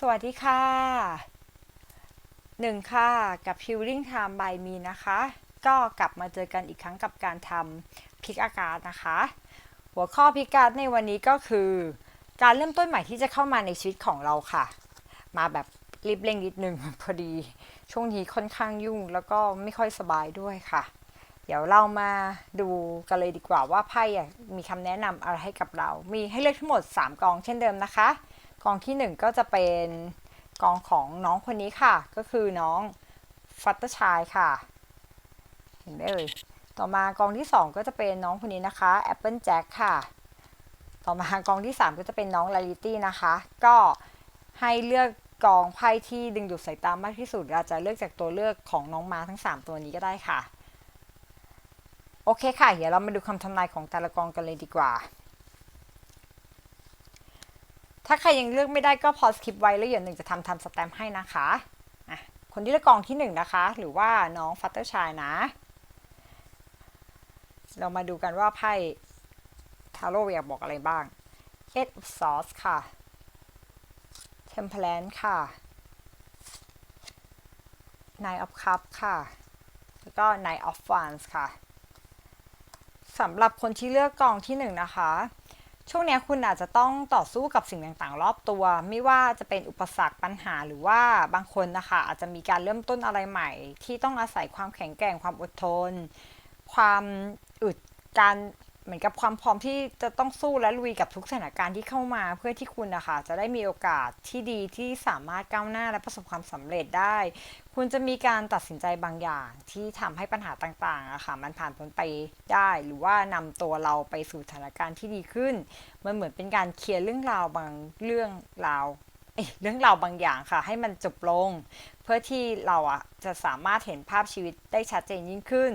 สวัสดีค่ะหนึ่งค่ะ กับ Healing Time by Me นะคะ ก็กลับมาเจอกันอีกครั้งกับการทำพิกอากาศนะคะ หัวข้อพิกการในวันนี้ก็คือ การเริ่มต้นใหม่ที่จะเข้ามาในชีวิตของเราค่ะ มาแบบรีบเร่งนิดนึงพอดี ช่วงนี้ค่อนข้างยุ่งแล้วก็ไม่ค่อยสบายด้วยค่ะ เดี๋ยวเรามาดูกันเลยดีกว่าว่าไพ่อะมีคำแนะนำอะไรให้กับเรา มีให้เลือกทั้งหมด 3 กองเช่นเดิมนะคะ กองทีหนึ่1 ก็จะเป็นกองของน้องคนนี้ค่ะ ก็คือน้องฟัตเตอร์ชายค่ะ เห็นไหมเอ่ยต่อมากองที่ 2 ก็จะเป็นน้องคนนี้นะคะแอปเปิลแจ็คค่ะ ต่อมากองที่ 3 ก็จะเป็นน้องลาลิตี้นะคะ ก็ให้เลือกกองไพ่ที่ดึงดูดสายตามากที่สุดเราจะเลือกจากตัวเลือกของน้องม้าทั้ง 3 ตัวนี้ก็ได้ค่ะ โอเคค่ะ เดี๋ยวเรามาดูคำทำนายของแต่ละกองกันเลยดีกว่า ถ้าใครยังเลือกไม่ได้ก็พอสคริปไว้แล้วเดี๋ยวหนึ่งจะทำทำสแตมป์ให้นะคะะคนที่เลือกกองที่หนึ่งนะคะ หรือว่าน้องฟัตเตอร์ชายนะ เรามาดูกันว่าไพ่ทาโร่อยากบอกอะไรบ้าง Eight of Swords ค่ะ Temperance ค่ะ Nine of Cups ค่ะ แล้วก็ Nine of Wands ค่ะสำหรับคนที่เลือกกองที่หนึ่งนะคะ ช่วงนี้คุณอาจจะต้องต่อสู้กับสิ่งต่างๆ รอบตัว ไม่ว่าจะเป็นอุปสรรคปัญหาหรือว่าบางคนนะคะ อาจจะมีการเริ่มต้นอะไรใหม่ ที่ต้องอาศัยความแข็งแกร่งความอดทน ความอึดการ เหมือนกับความพร้อมที่จะต้องสู้และลุยกับทุกสถานการณ์ที่เข้ามา เพื่อที่คุณนะคะจะได้มีโอกาสที่ดีที่สามารถก้าวหน้าและประสบความสำเร็จได้ คุณจะมีการตัดสินใจบางอย่างที่ทำให้ปัญหาต่างๆอะค่ะมันผ่านพ้นไปได้ หรือว่านำตัวเราไปสู่สถานการณ์ที่ดีขึ้น มันเหมือนเป็นการเคลียร์เรื่องราวบางเรื่องราวเอ้ยเรื่องราวบางอย่างค่ะ ให้มันจบลง เพื่อที่เราอะจะสามารถเห็นภาพชีวิตได้ชัดเจนยิ่งขึ้น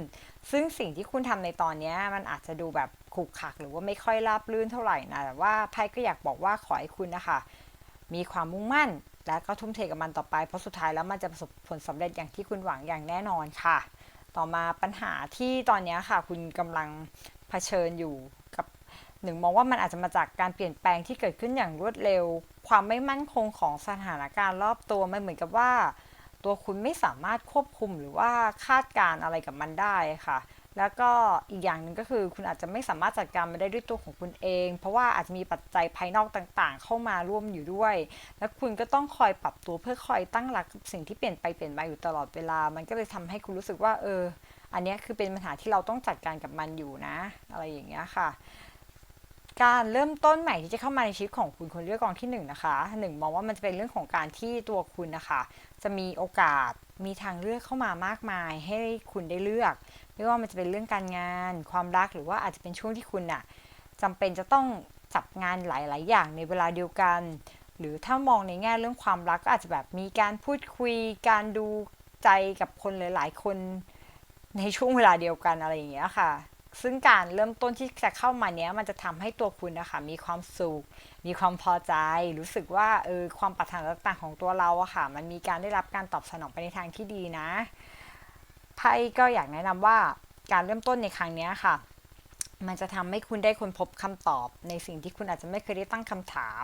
ซึ่งสิ่งที่คุณทำในตอนนี้มันอาจจะดูแบบ ขรุกขักหรือว่าไม่ค่อยราบรื่นเท่าไหร่นะแต่ว่าไพ่ก็อยากบอกว่าขอให้คุณนะคะ มีความมุ่งมั่น และก็ทุ่มเทกับมันต่อไป เพราะสุดท้ายแล้วมันจะประสบผลสำเร็จอย่างที่คุณหวังอย่างแน่นอนค่ะ ต่อมาปัญหาที่ตอนนี้ค่ะ คุณกำลังเผชิญอยู่กับหนึ่งมองว่ามันอาจจะมาจากการเปลี่ยนแปลงที่เกิดขึ้นอย่างรวดเร็ว ความไม่มั่นคงของสถานการณ์รอบตัวมันเหมือนกับว่า ตัวคุณไม่สามารถควบคุมหรือว่าคาดการอะไรกับมันได้ค่ะ แล้วก็อีกอย่างหนึ่งก็คือคุณอาจจะไม่สามารถจัดการมันได้ด้วยตัวของคุณเอง เพราะว่าอาจจะมีปัจจัยภายนอกต่างๆ เข้ามาร่วมอยู่ด้วย และคุณก็ต้องคอยปรับตัวเพื่อคอยตั้งหลักกับสิ่งที่เปลี่ยนไปเปลี่ยนมาอยู่ตลอดเวลา มันก็เลยทำให้คุณรู้สึกว่าเออ อันนี้คือเป็นปัญหาที่เราต้องจัดการกับมันอยู่นะ อะไรอย่างเงี้ยค่ะ การเริ่มต้นใหม่ที่จะเข้ามาในชีวิตของคุณคนเลือกกองที่หนึ่งนะคะหนึ่งมองว่ามันจะเป็นเรื่องของการที่ตัวคุณนะคะ จะมีโอกาสมีทางเลือกเข้ามามากมาย ให้คุณได้เลือก ไม่ว่ามันจะเป็นเรื่องการงาน ความรักหรือว่าอาจจะเป็นช่วงที่คุณน่ะจำเป็นจะต้องจับงานหลาย ๆ อย่างในเวลาเดียวกัน หรือถ้ามองในแง่เรื่องความรักก็อาจจะแบบมีการพูดคุย การดูใจกับคนหลาย ๆ คนในช่วงเวลาเดียวกันอะไรอย่างเงี้ยค่ะ ซึ่งการเริ่มต้นที่จะเข้ามาเนี้ยมันจะทำให้ตัวคุณนะคะมีความสุข มีความพอใจ รู้สึกว่าเออความปรารถนาต่างๆของตัวเราอะค่ะ มันมีการได้รับการตอบสนองไปในทางที่ดีนะไพ่ก็อยากแนะนำว่าการเริ่มต้นในครั้งเนี้ยค่ะ มันจะทำให้คุณได้ค้นพบคำตอบ ในสิ่งที่คุณอาจจะไม่เคยได้ตั้งคำถาม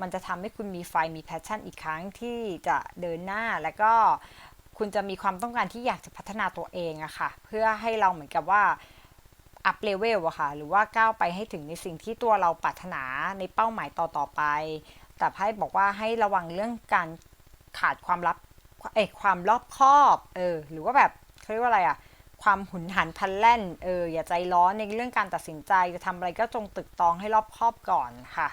มันจะทำให้คุณมีไฟมีแพชชั่นอีกครั้งที่จะเดินหน้าแล้วก็คุณจะมีความต้องการที่อยากจะพัฒนาตัวเองอะค่ะ เพื่อให้เราเหมือนกับว่า อัพเลเวลอะค่ะ หรือว่าก้าวไปให้ถึงในสิ่งที่ตัวเราปรารถนาในเป้าหมายต่อต่อไป แต่ไพ่บอกว่าให้ระวังเรื่องการขาดความลับเอยความรอบคอบเออหรือว่าแบบเขาเรียกว่าอะไรอะความหุนหันพลันแล่นเอออย่าใจร้อนในเรื่องการตัดสินใจจะทำอะไรก็จงตึกตองให้รอบคอบก่อนค่ะ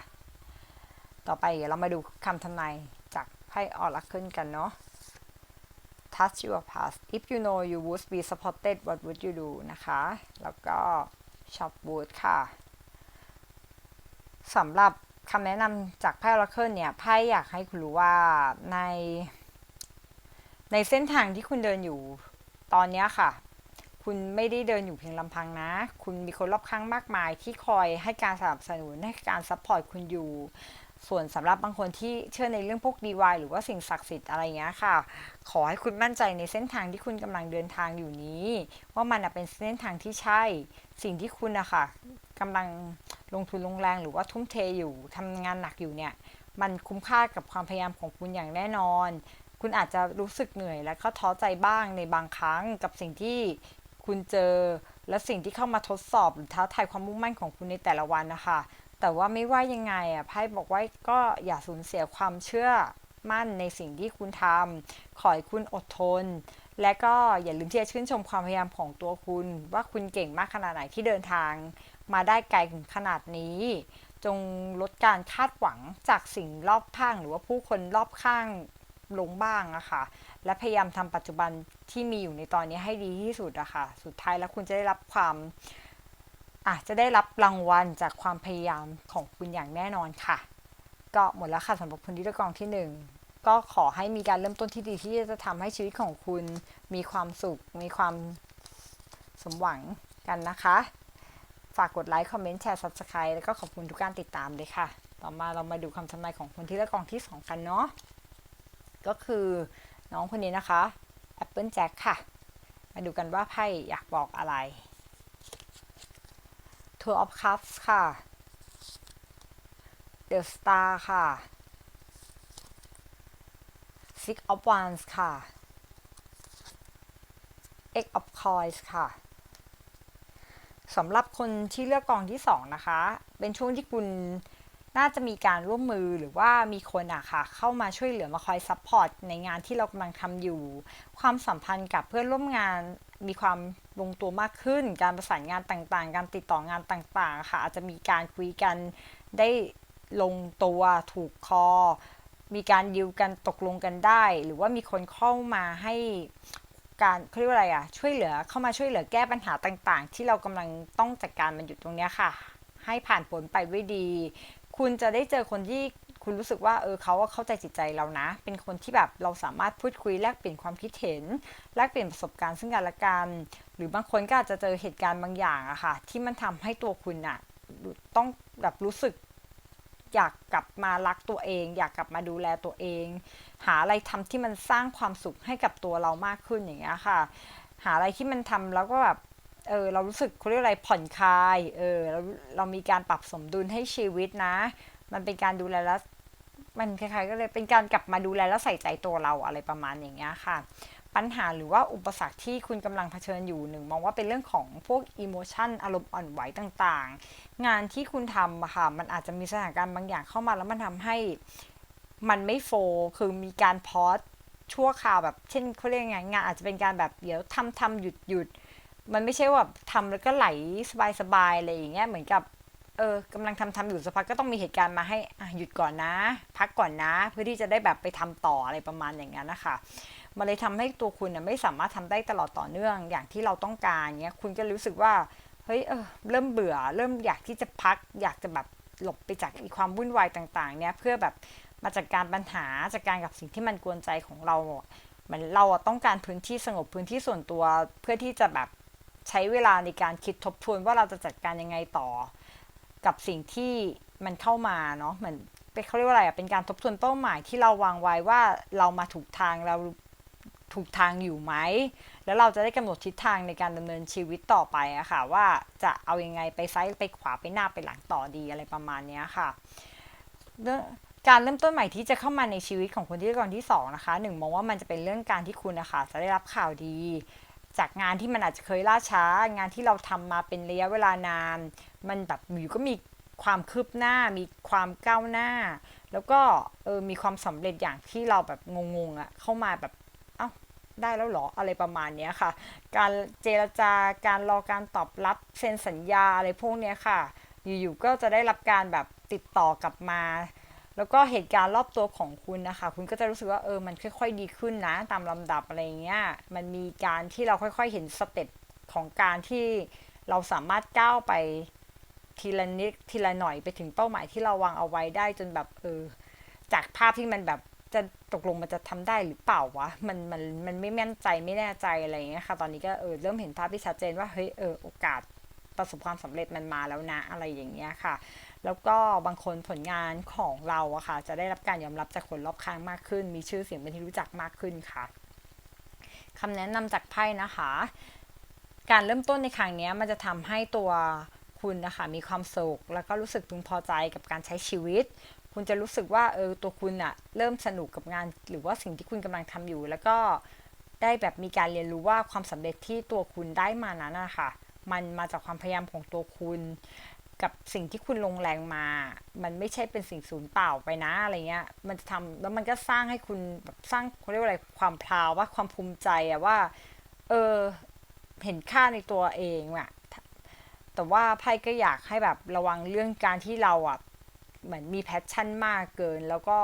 ต่อไปเดี๋ยวเรามาดูคำทำนายจากไพ่ออร์คิลกันเนาะ touch your past if you know you would be supported what would you do นะคะ แล้วก็ shop wood ค่ะสำหรับคำแนะนำจากไพ่ Oracle เนี่ยไพ่อยากให้คุณรู้ว่าใน ในเส้นทางที่คุณเดินอยู่ตอนนี้ค่ะ คุณไม่ได้เดินอยู่เพียงลำพังนะ คุณมีคนรอบข้างมากมายที่คอยให้การสนับสนุนให้การซัพพอร์ตคุณอยู่ ส่วนสำหรับบางคนที่เชื่อในเรื่องพวก DY หรือว่าสิ่งศักดิ์สิทธิ์อะไรเงี้ยค่ะ ขอให้คุณมั่นใจในเส้นทางที่คุณกำลังเดินทางอยู่นี้ ว่ามันเป็นเส้นทางที่ใช่ สิ่งที่คุณนะคะกำลังลงทุนลงแรงหรือว่าทุ่มเทอยู่ทำงานหนักอยู่เนี่ย มันคุ้มค่ากับความพยายามของคุณอย่างแน่นอน คุณอาจจะรู้สึกเหนื่อยและก็ท้อใจบ้างในบางครั้งกับสิ่งที่คุณเจอและสิ่งที่เข้ามาทดสอบหรือท้าทายความมุ่งมั่นของคุณในแต่ละวันนะคะ แต่ว่าไม่ว่ายังไงอะไพ่บอกว่าก็อย่าสูญเสียความเชื่อมั่นในสิ่งที่คุณทำขอให้คุณอดทน และก็อย่าลืมที่จะชื่นชมความพยายามของตัวคุณ ว่าคุณเก่งมากขนาดไหนที่เดินทาง มาได้ไกลถึงขนาดนี้ จงลดการคาดหวังจากสิ่งรอบข้าง หรือว่าผู้คนรอบข้างลงบ้างอะค่ะ และพยายามทำปัจจุบันที่มีอยู่ในตอนนี้ให้ดีที่สุดอะค่ะ สุดท้ายแล้วคุณจะได้รับความ อาจจะได้รับรางวัลจากความพยายามของคุณอย่างแน่นอนค่ะ ก็หมดแล้วค่ะสำหรับคนที่เลือกองที่หนึ่งก็ขอให้มีการเริ่มต้นที่ดีที่จะทำให้ชีวิตของคุณมีความสุข มีความสมหวังกันนะคะ ฝากกดไลค์ คอมเมนต์ แชร์ subscribe แล้วก็ขอบคุณทุกการติดตามเลยค่ะ ต่อมาเรามาดูคำทำนายของคนที่เลือกกองที่ 2 กันเนาะ ก็คือน้องคนนี้นะคะ Apple Jack ค่ะ มาดูกันว่าไพ่อยากบอกอะไร Tour of Cups ค่ะ The Star ค่ะ Six of Wands ค่ะ Eight of Coins ค่ะสำหรับคนที่เลือกกองที่ 2 นะคะ เป็นช่วงที่คุณน่าจะมีการร่วมมือหรือว่ามีคนอะค่ะ เข้ามาช่วยเหลือมาคอยซัพพอร์ตในงานที่เรากำลังทำอยู่ ความสัมพันธ์กับเพื่อนร่วมงาน มีความลงตัวมากขึ้น การประสานงานต่างๆ การติดต่องานต่างๆ ค่ะ อาจจะมีการคุยกันได้ลงตัวถูกคอ มีการดิวกันตกลงกันได้ หรือว่ามีคนเข้ามาให้การเขาเรียกว่าอะไรอะช่วยเหลือเข้ามาช่วยเหลือแก้ปัญหาต่างๆ ที่เรากำลังต้องจัดการมันอยู่ตรงเนี้ยค่ะ ให้ผ่านผลไปด้วยดี คุณจะได้เจอคนที่ คุณรู้สึกว่าเออเขาเข้าใจจิตใจเรานะ เป็นคนที่แบบเราสามารถพูดคุยแลกเปลี่ยนความคิดเห็น แลกเปลี่ยนประสบการณ์ซึ่งกันและกันหรือบางคนก็อาจจะเจอเหตุการณ์บางอย่างอะค่ะ ที่มันทำให้ตัวคุณอะต้องแบบรู้สึกอยากกลับมารักตัวเอง อยากกลับมาดูแลตัวเอง หาอะไรทำที่มันสร้างความสุขให้กับตัวเรามากขึ้นอย่างเงี้ยค่ะ หาอะไรที่มันทำแล้วก็แบบเออเรารู้สึกเขาเรียกอะไรผ่อนคลายเออเราเรามีการปรับสมดุลให้ชีวิตนะ มันเป็นการดูแลแล มันคล้ายๆก็เลยเป็นการกลับมาดูแลแล้วใส่ใจตัวเราอะไรประมาณอย่างเงี้ยค่ะ ปัญหาหรือว่าอุปสรรคที่คุณกำลังเผชิญอยู่หนึ่งมองว่าเป็นเรื่องของพวกอิโมชันอารมณ์อ่อนไหวต่างๆ งานที่คุณทำอะค่ะมันอาจจะมีสถานการณ์บางอย่างเข้ามาแล้วมันทำให้มันไม่โฟล์คือมีการพอสชั่วคราวแบบเช่นเขาเรียกไงงานอาจจะเป็นการแบบเดี๋ยวทำทำหยุดหยุดมันไม่ใช่ว่าทำแล้วก็ไหลสบายๆอะไรอย่างเงี้ยเหมือนกับ เออกำลังทำทำอยู่สักพักก็ต้องมีเหตุการณ์มาให้หยุดก่อนนะ พักก่อนนะ เพื่อที่จะได้แบบไปทำต่ออะไรประมาณอย่างนั้นนะคะมันเลยทำให้ตัวคุณน่ะไม่สามารถทำได้ตลอดต่อเนื่องอย่างที่เราต้องการเงี้ยคุณก็รู้สึกว่าเฮ้ยเออเริ่มเบื่อ เริ่มอยากที่จะพัก อยากจะแบบหลบไปจากความวุ่นวายต่าง ๆ เนี้ยเพื่อแบบมาจัดการปัญหาจัดการกับสิ่งที่มันกวนใจของเราเหมือนเราต้องการพื้นที่สงบพื้นที่ส่วนตัวเพื่อที่จะแบบใช้เวลาในการคิดทบทวนว่าเราจะจัดการยังไงต่อ กับสิ่งที่มันเข้ามาเนาะเหมือนเป็นเขาเรียกว่าอะไรอะเป็นการทบทวนเป้าหมายที่เราวางไว้ว่าเรามาถูกทางเราถูกทางอยู่ไหม แล้วเราจะได้กำหนดทิศทางในการดำเนินชีวิตต่อไปอะค่ะ ว่าจะเอายังไงไปซ้ายไปขวาไปหน้าไปหลังต่อดีอะไรประมาณเนี้ยค่ะเรื่องการเริ่มต้นใหม่ที่จะเข้ามาในชีวิตของคนที่ก่อนที่สองนะคะหนึ่งมองว่ามันจะเป็นเรื่องการที่คุณนะคะจะได้รับข่าวดี จากงานที่มันอาจจะเคยล่าช้า งานที่เราทำมาเป็นระยะเวลานาน มันแบบอยู่ก็มีความคืบหน้ามีความก้าวหน้า แล้วก็เออมีความสำเร็จอย่างที่เราแบบงงๆอะ่ะเข้ามาแบบเอ้าได้แล้วหรออะไรประมาณเนี้ยค่ะ การเจรจาการรอการตอบรับเซ็นสัญญาอะไรพวกเนี้ยค่ะ อยู่ๆก็จะได้รับการแบบติดต่อกลับมา แล้วก็เหตุการณ์รอบตัวของคุณนะคะ คุณก็จะรู้สึกว่าเออมันค่อย ๆ ดีขึ้นนะตามลำดับอะไรเงี้ยมันมีการที่เราค่อย ๆ เห็นสเต็ปของการที่เราสามารถก้าวไป ทีละนิดทีละหน่อยไปถึงเป้าหมายที่เราวางเอาไว้ได้จนแบบเออจากภาพที่มันแบบจะตกลงมันจะทำได้หรือเปล่าวะมันมันมันไม่แม่นใจไม่แน่ใจอะไรเงี้ยค่ะ ตอนนี้ก็เออเริ่มเห็นภาพที่ชัดเจนว่าเฮ้ยเออโอกาสประสบความสำเร็จมันมาแล้วนะอะไรอย่างเงี้ยค่ะ แล้วก็บางคนผลงานของเราอะค่ะ จะได้รับการยอมรับจากคนรอบข้างมากขึ้น มีชื่อเสียงเป็นที่รู้จักมากขึ้นค่ะคำแนะนำจากไพ่นะคะ การเริ่มต้นในครั้งนี้มันจะทำให้ตัว คุณนะคะมีความสุข แล้วก็รู้สึกพึงพอใจกับการใช้ชีวิต คุณจะรู้สึกว่าเออตัวคุณอะเริ่มสนุกกับงาน หรือว่าสิ่งที่คุณกำลังทำอยู่ แล้วก็ได้แบบมีการเรียนรู้ว่าความสำเร็จที่ตัวคุณได้มานั้นนะคะมันมาจากความพยายามของตัวคุณ กับสิ่งที่คุณลงแรงมา มันไม่ใช่เป็นสิ่งสูญเปล่าไปนะอะไรเงี้ย มันจะทำแล้วมันก็สร้างให้คุณแบบสร้างเขาเรียกว่าอะไรความพราวว่าความภูมิใจอะว่า เออเห็นค่าในตัวเองอะ แต่ว่าไพ่ก็อยากให้แบบระวังเรื่องการที่เราอะเหมือนมีแพชชั่นมากเกิน แล้วก็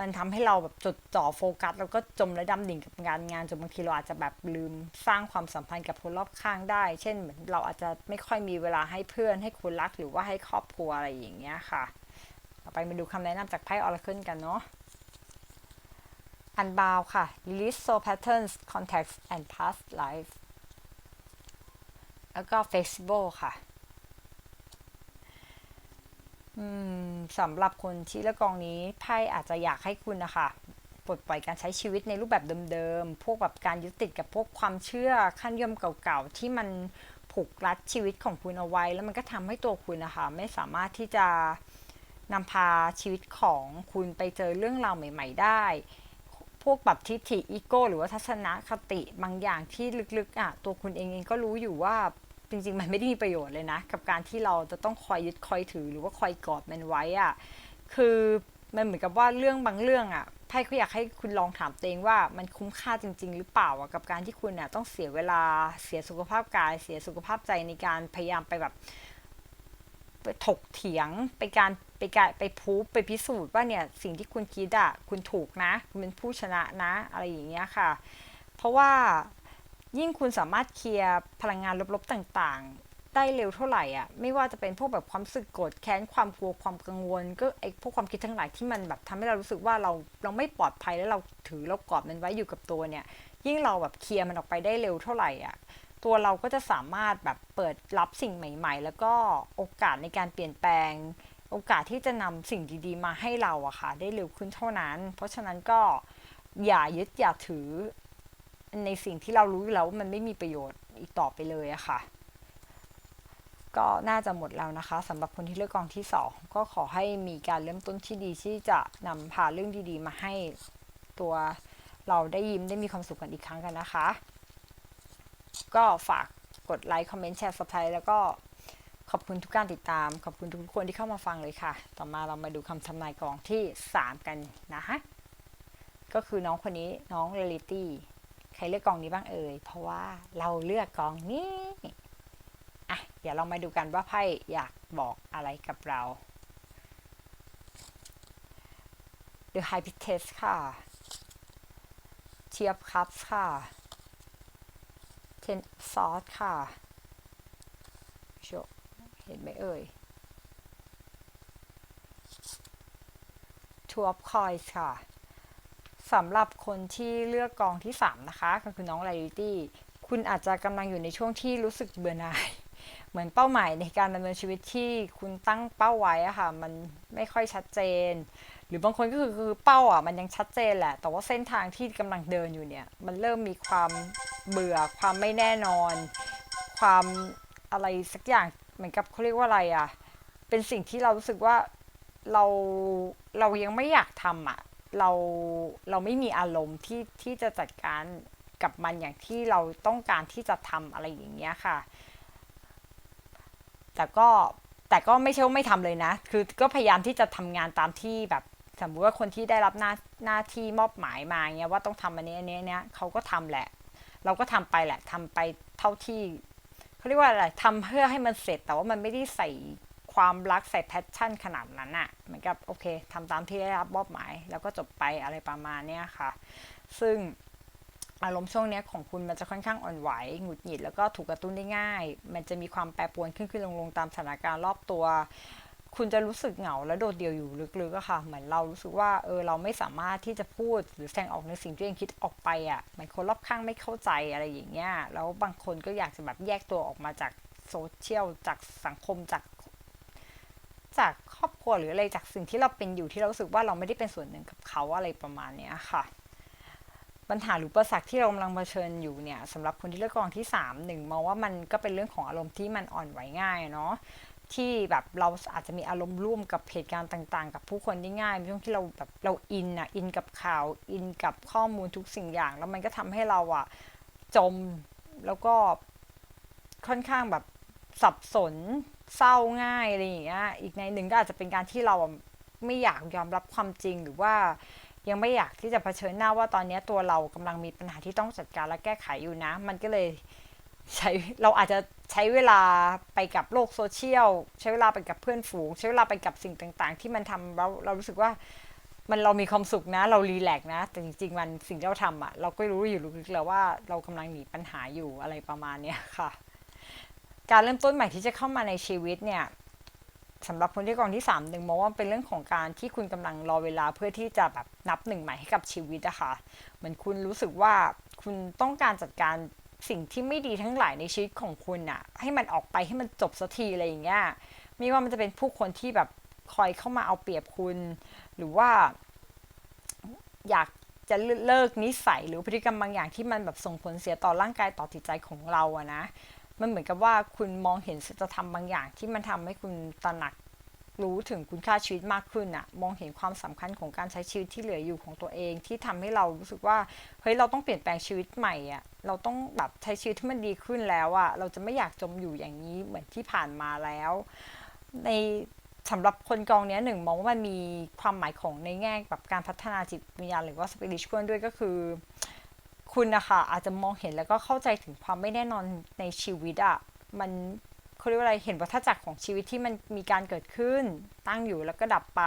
มันทำให้เราแบบจดจ่อโฟกัส แล้วก็จมและดำดิ่งกับงานงานจนบางทีเราอาจจะแบบลืมสร้างความสัมพันธ์กับคนรอบข้างได้ เช่นเหมือนเราอาจจะไม่ค่อยมีเวลาให้เพื่อนให้คนรักหรือว่าให้ครอบครัวอะไรอย่างเงี้ยค่ะต่อไปมาดูคำแนะนำจากไพ่ออร์เคิลกันเนาะอันบาวค่ะ release soul patterns contacts and past life แล้วก็ flexible ค่ะสำหรับคนที่เลือกกองนี้ไพ่อาจจะอยากให้คุณนะคะปลดปล่อยการใช้ชีวิตในรูปแบบเดิมๆ พวกแบบการยึดติดกับพวกความเชื่อขั้นย่อมเก่าๆ ที่มันผูกรัดชีวิตของคุณเอาไว้ แล้วมันก็ทำให้ตัวคุณนะคะไม่สามารถที่จะนำพาชีวิตของคุณไปเจอเรื่องราวใหม่ ๆ ได้ พวกแบบทิฏฐิอีโก้ หรือว่าทัศนคติบางอย่างที่ลึกๆอะตัวคุณเองเองก็รู้อยู่ว่าจริงๆ มันไม่ได้มีประโยชน์เลยนะ กับการที่เราจะต้องคอยยึดคอยถือหรือว่าคอยกอดมันไว้อะคือมันเหมือนกับว่าเรื่องบางเรื่องอะไพ่เขาอยากให้คุณลองถามตัวเองว่ามันคุ้มค่าจริง ๆ หรือเปล่าอะกับการที่คุณเนี่ยต้องเสียเวลาเสียสุขภาพกาย เสียสุขภาพใจในการพยายามไปแบบ ถกเถียงไปการไปการไปพูไปพิสูจน์ว่าเนี่ยสิ่งที่คุณคิดอะคุณถูกนะ คุณเป็นผู้ชนะนะ อะไรอย่างเงี้ยค่ะ เพราะว่ายิ่งคุณสามารถเคลียร์พลังงานลบๆต่างๆ ได้เร็วเท่าไหร่อะไม่ว่าจะเป็นพวกแบบความสึกโกรธแค้นความกลัวความกังวล ก็ไอ้พวกความคิดทั้งหลายที่มันแบบทำให้เรารู้สึกว่าเราเราไม่ปลอดภัยแล้วเราถือเรากอดมันไว้อยู่กับตัวเนี่ย ยิ่งเราแบบเคลียร์มันออกไปได้เร็วเท่าไหร่อะ ตัวเราก็จะสามารถแบบเปิดรับสิ่งใหม่ ๆ แล้วก็โอกาสในการเปลี่ยนแปลง โอกาสที่จะนำสิ่งดีๆ มาให้เราอะค่ะ ได้เร็วขึ้นเท่านั้น เพราะฉะนั้นก็อย่ายึดอย่าถือในสิ่งที่เรารู้แล้วมันไม่มีประโยชน์อีกต่อไปเลยอะค่ะ ก็น่าจะหมดแล้วนะคะสำหรับคนที่เลือกกองที่2ก็ขอให้มีการเริ่มต้นที่ดีที่จะนำพาเรื่องดีๆ มาให้ตัวเราได้ยิ้มได้มีความสุขกันอีกครั้งกันนะคะ ก็ฝากกดไลค์ คอมเมนต์ แชร์สับไทยแล้วก็ขอบคุณทุกการติดตาม ขอบคุณทุกคนที่เข้ามาฟังเลยค่ะ ต่อมาเรามาดูคำทำนายกองที่ 3 กันนะคะก็คือน้องคนนี้น้องเรลิตี้ ใครเลือกกองนี้บ้างเอ่ย เพราะว่าเราเลือกกองนี้ อะ เดี๋ยวเรามาดูกันว่าไพ่อยากบอกอะไรกับเรา The High p i t e s ค่ะ t e a r Cups ค่ะ เคนซอสค่ะโชเห็นไหมเอ่ยทัวร์คอยส์ค่ะสำหรับคนที่เลือกกองที่ 3 นะคะ ก็คือน้องไลลิตี้ คุณอาจจะกำลังอยู่ในช่วงที่รู้สึกเบื่อหน่าย เหมือนเป้าหมายในการดำเนินชีวิตที่คุณตั้งเป้าไว้อะค่ะ มันไม่ค่อยชัดเจน หรือบางคนก็คือคือเป้าอะมันยังชัดเจนแหละ แต่ว่าเส้นทางที่กำลังเดินอยู่เนี่ย มันเริ่มมีความเบื่อความไม่แน่นอน ความอะไรสักอย่างเหมือนกับเขาเรียกว่าอะไรอะเป็นสิ่งที่เรารู้สึกว่าเราเรายังไม่อยากทำอะเราเราไม่มีอารมณ์ที่ที่จะจัดการกับมันอย่างที่เราต้องการที่จะทำอะไรอย่างเงี้ยค่ะ แต่ก็แต่ก็ไม่ใช่ว่าไม่ทำเลยนะ คือก็พยายามที่จะทำงานตามที่แบบสมมติว่าคนที่ได้รับหน้าหน้าที่มอบหมายมาเงี้ยว่าต้องทำอันนี้อันนี้เนี้ยเขาก็ทำแหละ เราก็ทำไปแหละทำไปเท่าที่เขาเรียกว่าอะไรทำเพื่อให้มันเสร็จแต่ว่ามันไม่ได้ใส่ความรักใส่แพชชั่นขนาดนั้นอะเหมือนกับโอเคทำตามที่ได้รับมอบหมาย แล้วก็จบไปอะไรประมาณนี้ค่ะ ซึ่ง อารมณ์ช่วงนี้ของคุณมันจะค่อนข้างอ่อนไหวหงุดหงิดแล้วก็ถูกกระตุ้นได้ง่าย มันจะมีความแปรปรวนขึ้นขึ้นลงลงตามสถานการณ์รอบตัว คุณจะรู้สึกเหงาและโดดเดี่ยวอยู่ลึกๆอะค่ะ เหมือนเรารู้สึกว่าเออเราไม่สามารถที่จะพูดหรือแสดงออกในสิ่งที่เองคิดออกไปอะเหมือนคนรอบข้างไม่เข้าใจอะไรอย่างเงี้ยแล้วบางคนก็อยากจะแบบแยกตัวออกมาจากโซเชียลจากสังคมจากจากครอบครัวหรืออะไรจากสิ่งที่เราเป็นอยู่ที่เราสึกว่าเราไม่ได้เป็นส่วนหนึ่งกับเขาอะไรประมาณนี้ค่ะ ปัญหาหรือประสักที่เรากำลังเผชิญอยู่เนี่ยสำหรับคนที่เลือกกองที่3หนึ่งมองว่ามันก็เป็นเรื่องของอารมณ์ที่มันอ่อนไหวง่ายเนาะที่แบบเราอาจจะมีอารมณ์ร่วมกับเหตุการณ์ต่าง ๆ กับผู้คนได้ง่ายในช่วงที่เราแบบเราอินอะอินกับข่าวอินกับข้อมูลทุกสิ่งอย่าง แล้วมันก็ทำให้เราอะจมแล้วก็ค่อนข้างแบบสับสนเศร้าง่ายอะไรอย่างเงี้ยอีกในหนึ่งก็อาจจะเป็นการที่เราไม่อยากยอมรับความจริงหรือว่า ยังไม่อยากที่จะเผชิญหน้าว่าตอนนี้ตัวเรากำลังมีปัญหาที่ต้องจัดการและแก้ไขอยู่นะ มันก็เลยใช้เราอาจจะใช้เวลาไปกับโลกโซเชียล ใช้เวลาไปกับเพื่อนฝูง ใช้เวลาไปกับสิ่งต่างๆ ที่มันทำเราเรารู้สึกว่ามันเรามีความสุขนะ เรารีแลกซ์นะ แต่จริงๆมันสิ่งที่เราทำอะเราก็รู้อยู่ลึกๆแล้วว่าเรากำลังหนีปัญหาอยู่อะไรประมาณเนี้ยค่ะ การเริ่มต้นใหม่ที่จะเข้ามาในชีวิตเนี่ย สำหรับคนที่กองที่3หนึ่งมองว่าเป็นเรื่องของการที่คุณกำลังรอเวลาเพื่อที่จะแบบนับหนึ่งใหม่ให้กับชีวิตอะค่ะเหมือนคุณรู้สึกว่าคุณต้องการจัดการสิ่งที่ไม่ดีทั้งหลายในชีวิตของคุณอะให้มันออกไปให้มันจบสักทีอะไรอย่างเงี้ยไม่ว่ามันจะเป็นผู้คนที่แบบคอยเข้ามาเอาเปรียบคุณ หรือว่า อยากจะเลิกนิสัยหรือพฤติกรรมบางอย่างที่มันแบบส่งผลเสียต่อร่างกายต่อจิตใจของเราอะนะ มันเหมือนกับว่าคุณมองเห็นศีลธรรมบางอย่าง ที่มันทำให้คุณตระหนักรู้ถึงคุณค่าชีวิตมากขึ้นอะมองเห็นความสำคัญของการใช้ชีวิตที่เหลืออยู่ของตัวเอง ที่ทำให้เรารู้สึกว่าเฮ้ยเราต้องเปลี่ยนแปลงชีวิตใหม่อะเราต้องแบบใช้ชีวิตที่มันดีขึ้นแล้วอะเราจะไม่อยากจมอยู่อย่างนี้เหมือนที่ผ่านมาแล้ว ในสำหรับคนกองนี้หนึ่งมองว่ามันมีความหมายของในแง่แบบการพัฒนาจิตวิญญาณหรือว่าสปิริตชวลด้วยก็คือ คุณนะคะอาจจะมองเห็นแล้วก็เข้าใจถึงความไม่แน่นอนในชีวิตอะมันเขาเรียกว่าอะไรเห็นวัฏจักรของชีวิตที่มันมีการเกิดขึ้น ตั้งอยู่แล้วก็ดับไป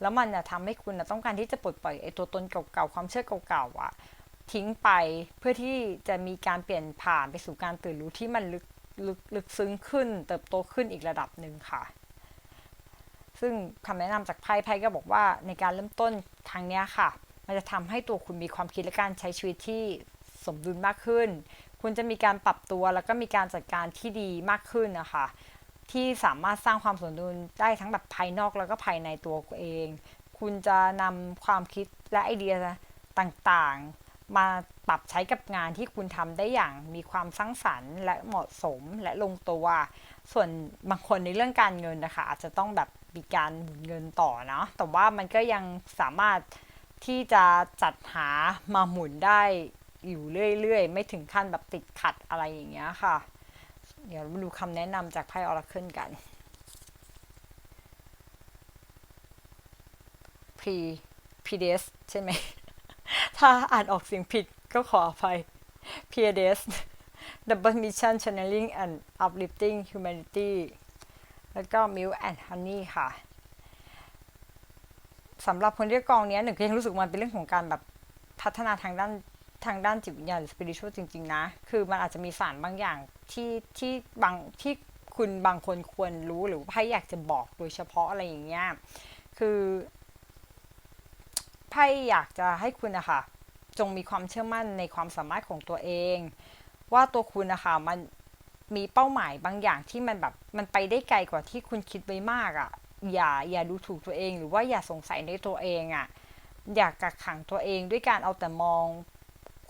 แล้วมันจะทำให้คุณนะต้องการที่จะปลดปล่อยไอ้ตัวตนเก่าๆความเชื่อเก่าๆอะทิ้งไปเพื่อที่จะมีการเปลี่ยนผ่านไปสู่การตื่นรู้ที่มันลึกลึกลึกซึ้งขึ้น เติบโตขึ้นอีกระดับหนึ่งค่ะ ซึ่งคำแนะนำจากไพ่ไพ่ก็บอกว่าในการเริ่มต้นครั้งเนี้ยค่ะ มันจะทำให้ตัวคุณมีความคิดและการใช้ชีวิตที่สมดุลมากขึ้น คุณจะมีการปรับตัวแล้วก็มีการจัดการที่ดีมากขึ้นนะคะที่สามารถสร้างความสมดุลได้ทั้งแบบภายนอกแล้วก็ภายในตัวเอง คุณจะนำความคิดและไอเดียต่างๆ มาปรับใช้กับงานที่คุณทำได้อย่างมีความสร้างสรรค์และเหมาะสมและลงตัว ส่วนบางคนในเรื่องการเงินนะคะ อาจจะต้องแบบมีการหมุนเงินต่อเนาะแต่ว่ามันก็ยังสามารถ ที่จะจัดหามาหมุนได้อยู่เรื่อยๆ ไม่ถึงขั้นแบบติดขัดอะไรอย่างเงี้ยค่ะ เดี๋ยวมาดูคำแนะนำจากไพ่ออราเคิลกัน P PDS ใช่ไหม ถ้าอ่านออกเสียงผิดก็ขออภัย PDS Double Mission Channeling and Uplifting Humanity แล้วก็ Milk and Honey ค่ะ สำหรับคนที่กองเนี้ยหนึ่งก็ยังรู้สึกมันเป็นเรื่องของการแบบพัฒนาทางด้านทางด้านจิตวิญญาณหรือ spiritual จริง ๆ นะ คือมันอาจจะมีสารบางอย่างที่ที่บางที่คุณบางคนควรรู้หรือไพ่อยากจะบอกโดยเฉพาะอะไรอย่างเงี้ย คือไพ่อยากจะให้คุณนะคะจงมีความเชื่อมั่นในความสามารถของตัวเอง ว่าตัวคุณนะคะมันมีเป้าหมายบางอย่างที่มันแบบมันไปได้ไกลกว่าที่คุณคิดไว้มากอะ่ะ อย่าอย่าดูถูกตัวเอง หรือว่าอย่าสงสัยในตัวเองอะ่ะอยากกักขังตัวเองด้วยการเอาแต่มอง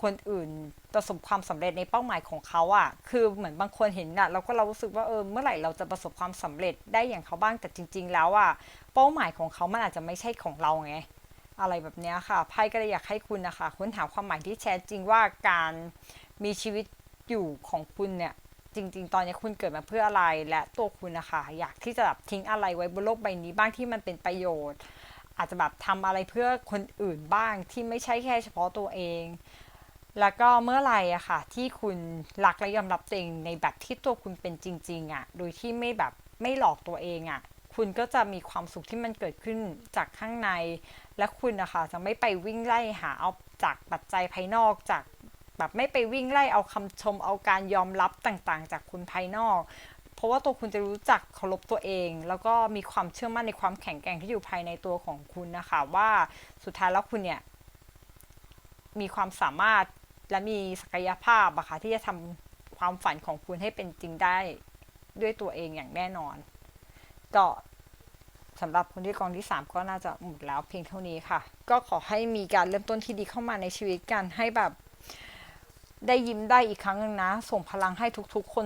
คนอื่นประสบความสำเร็จในเป้าหมายของเขาอะ่ะ คือเหมือนบางคนเห็นอะ่ะเราก็เรารู้สึกว่าเออเมื่อไหร่เราจะประสบความสำเร็จได้อย่างเขาบ้างแต่จริง ๆ แล้วอะ่ะ เป้าหมายของเขามันอาจจะไม่ใช่ของเราไงอะไรแบบนี้ค่ะไพ่ก็เลยอยากให้คุณนะคะค้นหาความหมายที่แท้จริงว่าการมีชีวิตอยู่ของคุณเนี่ย จริง ๆ ตอนนี้คุณเกิดมาเพื่ออะไรและตัวคุณนะคะอยากที่จะแบบทิ้งอะไรไว้บนโลกใบนี้บ้างที่มันเป็นประโยชน์ อาจจะแบบทำอะไรเพื่อคนอื่นบ้างที่ไม่ใช่แค่เฉพาะตัวเอง แล้วก็เมื่อไรอะค่ะ ที่คุณรักและยอมรับตัวเองในแบบที่ตัวคุณเป็นจริง ๆอะโดยที่ไม่แบบไม่หลอกตัวเองอะคุณก็จะมีความสุขที่มันเกิดขึ้นจากข้างใน และคุณนะคะจะไม่ไปวิ่งไล่หาเอาจากปัจจัยภายนอกจาก แบบไม่ไปวิ่งไล่เอาคำชมเอาการยอมรับต่างๆ จากคุณภายนอก เพราะว่าตัวคุณจะรู้จักเคารพตัวเอง แล้วก็มีความเชื่อมั่นในความแข็งแกร่งที่อยู่ภายในตัวของคุณนะคะ ว่าสุดท้ายแล้วคุณเนี่ยมีความสามารถและมีศักยภาพอะคะที่จะทำความฝันของคุณให้เป็นจริงได้ด้วยตัวเองอย่างแน่นอนก็สำหรับคนที่กองที่ 3 ก็น่าจะหมดแล้วเพียงเท่านี้ค่ะ ก็ขอให้มีการเริ่มต้นที่ดีเข้ามาในชีวิตกันให้แบบ ได้ยิ้มได้อีกครั้งหนึ่งนะ ส่งพลังให้ทุกๆ คน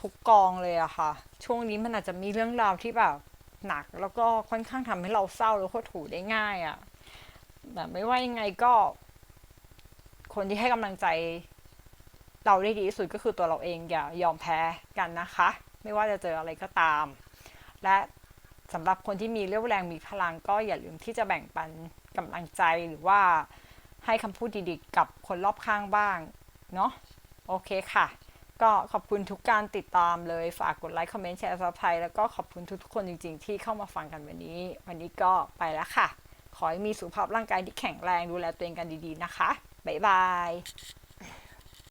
ทุกกองเลยอะค่ะ ช่วงนี้มันอาจจะมีเรื่องราวที่แบบหนัก แล้วก็ค่อนข้างทำให้เราเศร้าแล้วก็ถูได้ง่ายอะแบบไม่ว่ายังไงก็ คนที่ให้กำลังใจเราได้ดีที่สุดก็คือตัวเราเองอย่ายอมแพ้กันนะคะ ไม่ว่าจะเจออะไรก็ตาม และสำหรับคนที่มีเรี่ยวแรงมีพลังก็อย่าลืมที่จะแบ่งปันกำลังใจหรือว่าให้คำพูดดีๆกับคนรอบข้างบ้าง เนาะโอเคค่ะ ก็ขอบคุณทุกการติดตามเลยฝากกดไลค์คอมเมนต์แชร์ซับไทยแล้วก็ขอบคุณทุกๆคนจริงๆ ที่เข้ามาฟังกันวันนี้ วันนี้ก็ไปแล้วค่ะ ขอให้มีสุขภาพร่างกายที่แข็งแรงดูแลตัวเองกันดีๆนะคะบ๊ายบาย